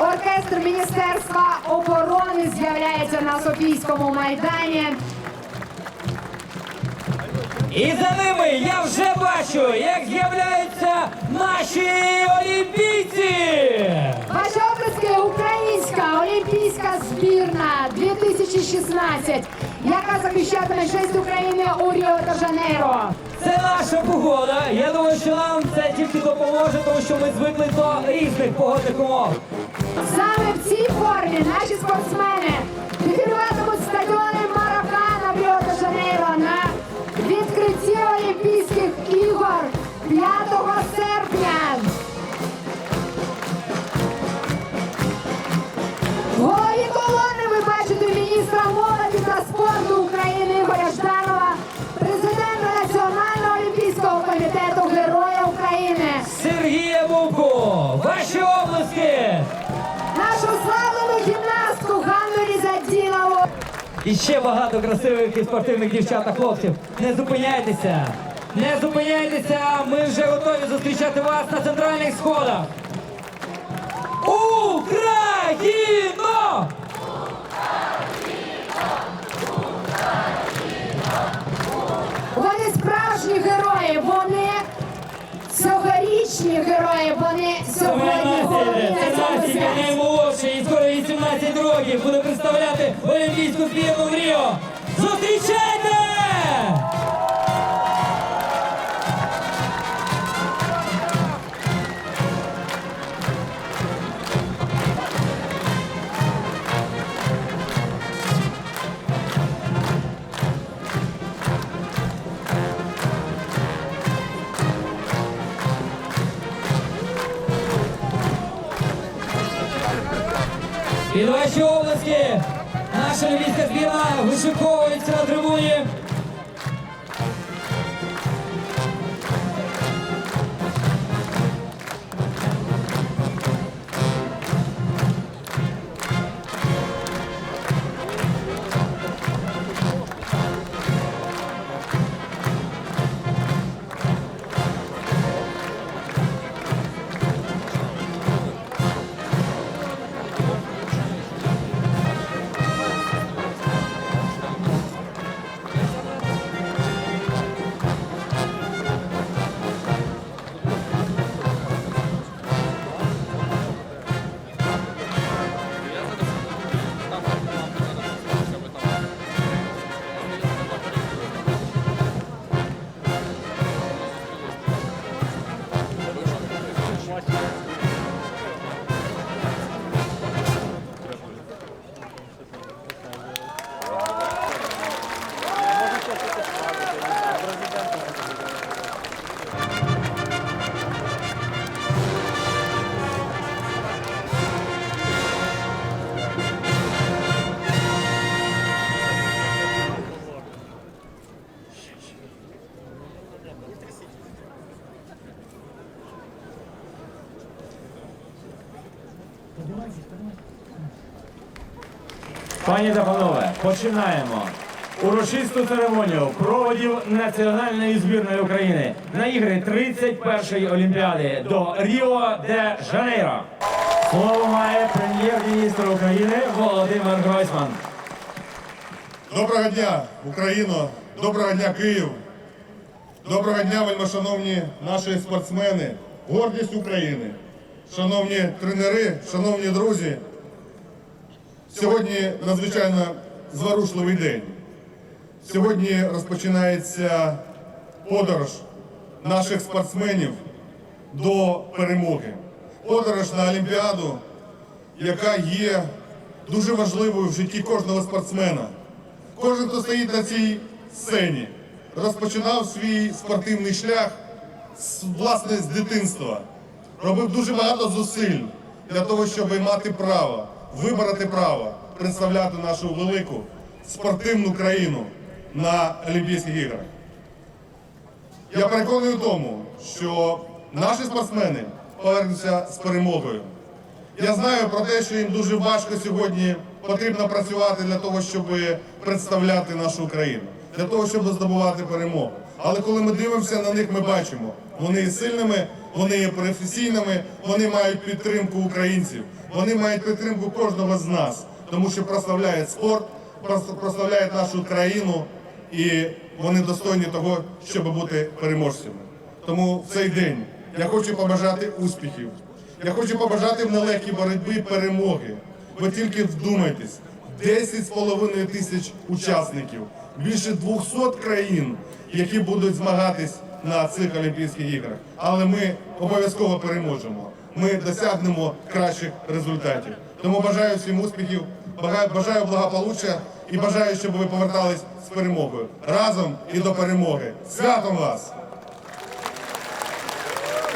Оркестр Міністерства оборони з'являється на Софійському майдані. І за ними я вже бачу, як з'являються наші олімпійці. Ваші оплески українська олімпійська збірна 2016, яка захищатиме честь України у Ріо де Жанейро. Це наша погода. Я думаю, що нам це тільки допоможе, тому що ми звикли до різних погодних умов. Саме в цій формі наші спортсмени І ще багато красивих і спортивних дівчат та хлопців. Не зупиняйтеся! Не зупиняйтеся! Ми вже готові зустрічати вас на центральних сходах. Україно! Вони справжні герої, вони цьогорічні герої, вони сьогодні головні це цьому Настя наймолодший, і скоро 18 років буде представляти олімпійську збірну в Ріо. Зустрічайте! Під ваші обласки наша львівська збірна вишиковується на трибуні. Пані та панове, починаємо урочисту церемонію проводів національної збірної України на ігри 31-ї Олімпіади до Ріо де Жанейро. Слово має прем'єр-міністр України Володимир Гройсман. Доброго дня, Україно! Доброго дня, Київ! Доброго дня, вельмишановні наші спортсмени, гордість України, шановні тренери, шановні друзі. Сьогодні надзвичайно зворушливий день. Сьогодні розпочинається подорож наших спортсменів до перемоги. Подорож на Олімпіаду, яка є дуже важливою в житті кожного спортсмена. Кожен, хто стоїть на цій сцені, розпочинав свій спортивний шлях власне з дитинства. Робив дуже багато зусиль для того, щоб мати право, вибороти право представляти нашу велику спортивну країну на Олімпійських іграх. Я переконаний в тому, що наші спортсмени повернуться з перемогою. Я знаю про те, що їм дуже важко сьогодні потрібно працювати для того, щоб представляти нашу країну, для того, щоб здобувати перемогу. Але коли ми дивимося на них, ми бачимо, Вони є сильними, вони є професійними, вони мають підтримку українців, вони мають підтримку кожного з нас, тому що прославляють спорт, прославляють нашу країну, і вони достойні того, щоб бути переможцями. Тому в цей день я хочу побажати успіхів. Я хочу побажати в нелегкій боротьбі перемоги. Ви тільки вдумайтесь, 10,5 тисяч учасників, більше 200 країн, які будуть змагатись на цих Олімпійських іграх. Але ми обов'язково переможемо. Ми досягнемо кращих результатів. Тому бажаю всім успіхів, бажаю благополуччя і бажаю, щоб ви повертались з перемогою разом і до перемоги. Святом вас!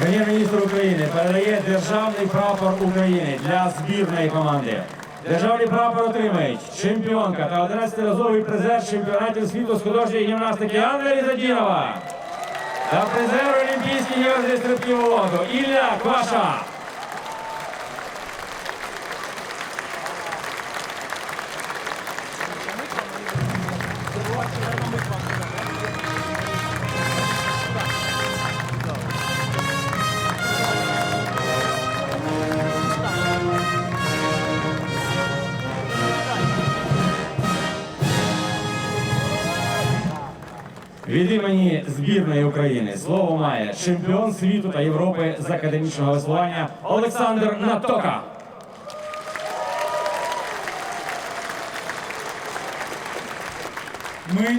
Прем'єр-міністр України передає державний прапор України для збірної команди. Державний прапор отримають чемпіонка та 11-разовий призер чемпіонатів світу з художньої гімнастики Анна Різадінова та призер Олімпійських ігор Ілля Кваша. Від імені збірної України слово має чемпіон світу та Європи з академічного веслування Олександр Натока. Ми,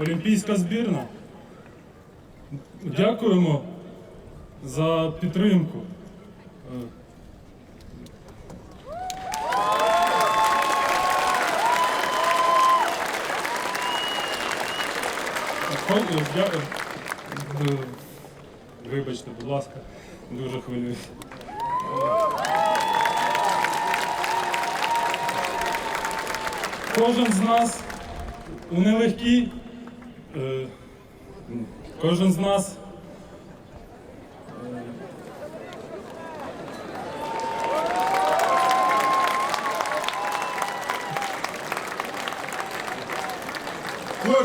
Олімпійська збірна, дякуємо за підтримку. Вибачте, будь ласка, дуже хвилююсь. Кожен з нас у нелегкій, е, кожен з нас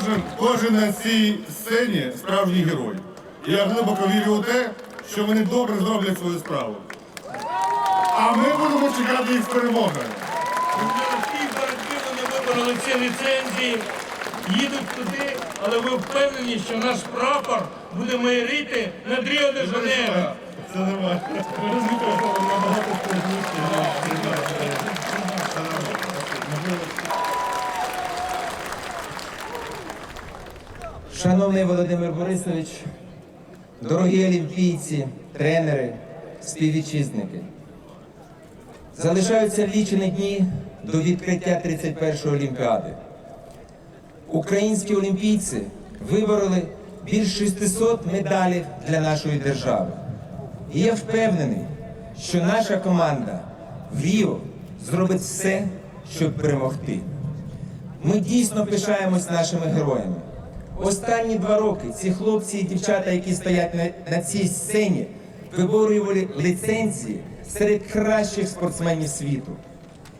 Кожен, кожен на цій сцені справжній герой. І я глибоко вірю у те, що вони добре зроблять свою справу. А ми будемо чекати їх з боротьби вони вибороли ці ліцензії, їдуть туди, але ви впевнені, що наш прапор буде майорити над Ріо де Жанейро. Це нормально. мікрофон набагато складніше. Шановний Володимир Борисович, дорогі олімпійці, тренери, співвітчизники, залишаються лічені дні до відкриття 31-ї Олімпіади. Українські олімпійці вибороли більш 600 медалів для нашої держави. І я впевнений, що наша команда в Ріо зробить все, щоб перемогти. Ми дійсно пишаємось нашими героями. Останні два роки ці хлопці і дівчата, які стоять на, на цій сцені, виборювали ліцензії серед кращих спортсменів світу.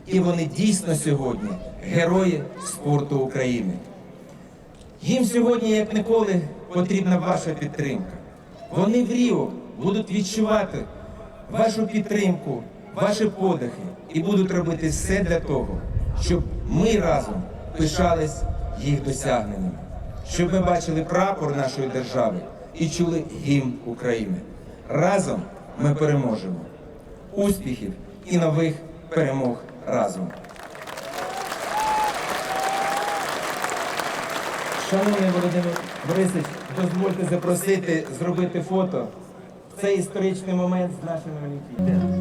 І вони дійсно сьогодні герої спорту України. Їм сьогодні, як ніколи, потрібна ваша підтримка. Вони в Ріо будуть відчувати вашу підтримку, ваші подихи і будуть робити все для того, щоб ми разом пишались їх досягненнями, щоб ми бачили прапор нашої держави і чули гімн України. Разом ми переможемо. Успіхів і нових перемог разом. Шановний Володимир Борисович, дозвольте запросити зробити фото в цей історичний момент з нашими олімпійцями.